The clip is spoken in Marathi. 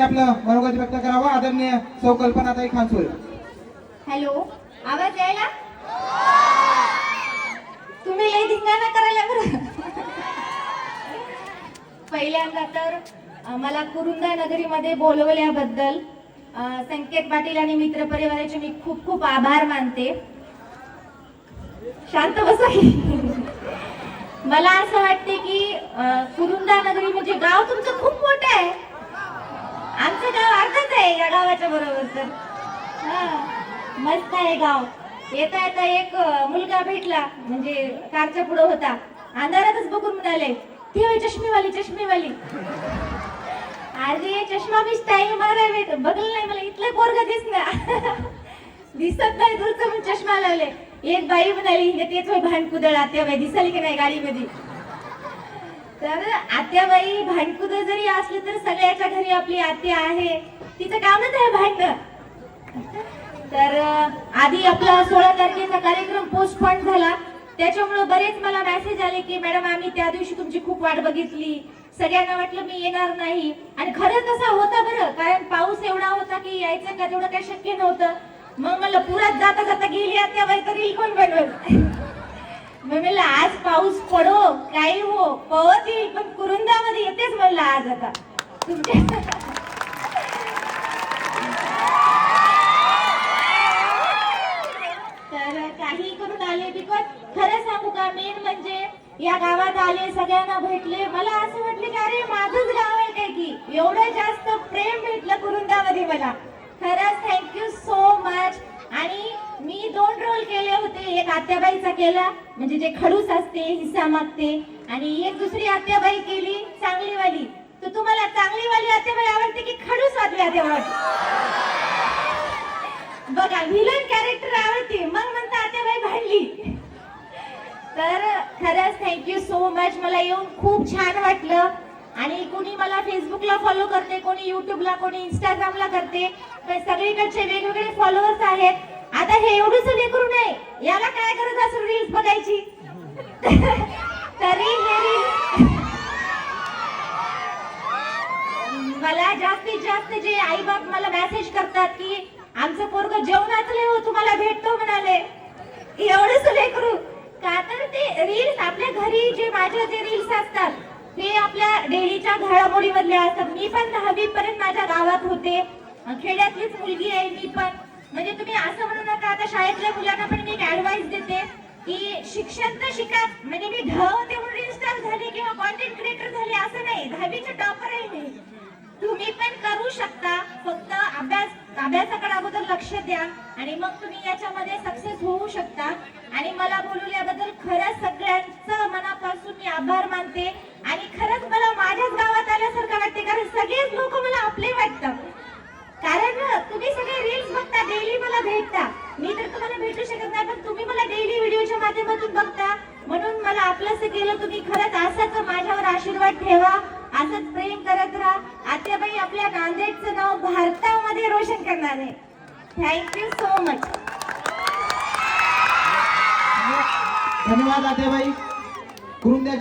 त्यांनी आपलं मनोगत व्यक्त करावं. आदरणीय सौ कल्पनाताई खानसोल हॅलो आवाज यायला? तुम्ही लई धिंगाणा करायला बरं. पहिल्यांदा तर मला कुरुंदा नगरीमध्ये बोलवल्याबद्दल संकेत पाटील आणि मित्र परिवाराचे मी खूप खूप आभार मानते. शांत बसा. मला असं वाटते की कुरुंदा नगरी म्हणजे गाव तुमचं खूप मोठं आहे आमचं गाव अर्धच आहे या गावाच्या बरोबर सर. हा, मस्त आहे गाव. येता येता एक मुलगा भेटला म्हणजे कारच्या पुढे होता. अंधारातच बघून म्हणाले ती होय चष्मीवाली चष्मीवाली. अरे चष्मा मी स्टाईल मारावे. बघल नाही मला इथलं पोरग दिसना दिसत नाही दूरचं पण चष्मा लावले. एक बाई म्हणाली "हे तेच होय भांडकुदळ आत्याबाई दिसाली की नाही गाडीमध्ये? तर आत्याबाई भांडकुदळ जरी असले तर सगळ्याच्या घरी आपली आत्या आहे. तिचं कामच आहे बाहेर तर आधी आपला सोळा तारखेचा कार्यक्रम पोस्टपोन झाला. त्याच्यामुळे बरेच मला मेसेज आले की मॅडम आम्ही त्या दिवशी तुमची खूप वाट बघितली. सगळ्यांना वाटलं मी येणार नाही. आणि खरंच तसा होता बरं कारण पाऊस एवढा होता की यायचं का तेवढं काही शक्य नव्हतं. मग मला पुरात जाता जाता गेली त्या तर कोण बनवल? मग म्हणलं आज पाऊस पडो काही हो पवत येईल पण कुरुंदामध्ये येतेच म्हणलं आज आता. तुमच्या तर काही करून आले बिकॉज खरं सांगू का मेन म्हणजे या गावात आले सगळ्यांना भेटले. मला असं वाटलं की अरे माझंच गाव आहे काय की? एवढं जास्त प्रेम भेटलं कुरुंदामध्ये मला. खरंच थँक्यू सो मच आणि मी दोन रोल केले होते. एक आत्याबाईचा केला म्हणजे जे खडूस असते हिस्सा मागते. आणि एक दुसरी आत्याबाई केली चांगलीवाली. तर तुम्हाला चांगलीवाली आत्याबाई आवडते की खडूस वाटली आत्याबाई बघा व्हिलन कॅरेक्टर आवडते. मग काढली तर खरंच थँक्यू सो मच मला येऊन खूप छान वाटलं. आणि कोणी मला फेसबुकला फॉलो करते कोणी युट्यूबला कोणी इंस्टाग्रामला करते सगळीकडचे वेगवेगळे फॉलोअर्स आहेत. आता हे एवढंच लेकरू नाही याला काय करत असेल रील्स बघायची? तरी हे मला जास्तीत जास्त जे आई बाप मला मेसेज करतात की आमचं पोरग जेवणातले हो तुम्हाला भेटतो म्हणाले. एवढंच लेकरू का तर ते रील्स आपल्या घरी जे माझे जे रील्स असतात ते आपल्या डेलीच्या घडामोडीमधल्या असतात. मी पण दहावी पर्यंत माझ्या गावात होते. खेड्यातलीच मुलगी आहे मी पण. म्हणजे तुम्ही असं म्हणू नका आता शाळेतल्या मुलांना पण मी एक ऍडवाइस देते की शिक्षण तर शिका. म्हणजे मी ढ होते म्हणून इन्स्टॉल झाले किंवा कॉन्टेंट क्रिएटर झाले असं नाही. दहावीचे टॉपर आहे मी. तुम्ही पण करू शकता. फक्त अभ्यास अभ्यासाकडे अगोदर लक्ष द्या आणि मग तुम्ही याच्यामध्ये सक्सेस होऊ शकता आणि मला बोलवल्याबद्दल खरंच सगळ्यांचं मनापासून मी आभार मानते आणि खरंच मला माझ्याच गावात आल्यासारखं वाटते कारण सगळेच लोक मला आपले वाटतात कारण तुम्ही सगळे रील्स बघता डेली मला भेटता मी तर तुम्हाला भेटू शकत नाही पण तुम्ही मला डेली व्हिडिओच्या माध्यमातून बघता आपलंच केलं तुम्ही खरंच. असंच माझ्यावर आशीर्वाद ठेवा. असंच प्रेम करत राहा. आत्याबाई आपल्या नांदेडचं नाव भारतामध्ये रोशन करणार. आहे थँक्यू सो मच धन्यवाद आत्याबाई. कुरुंद्याच्या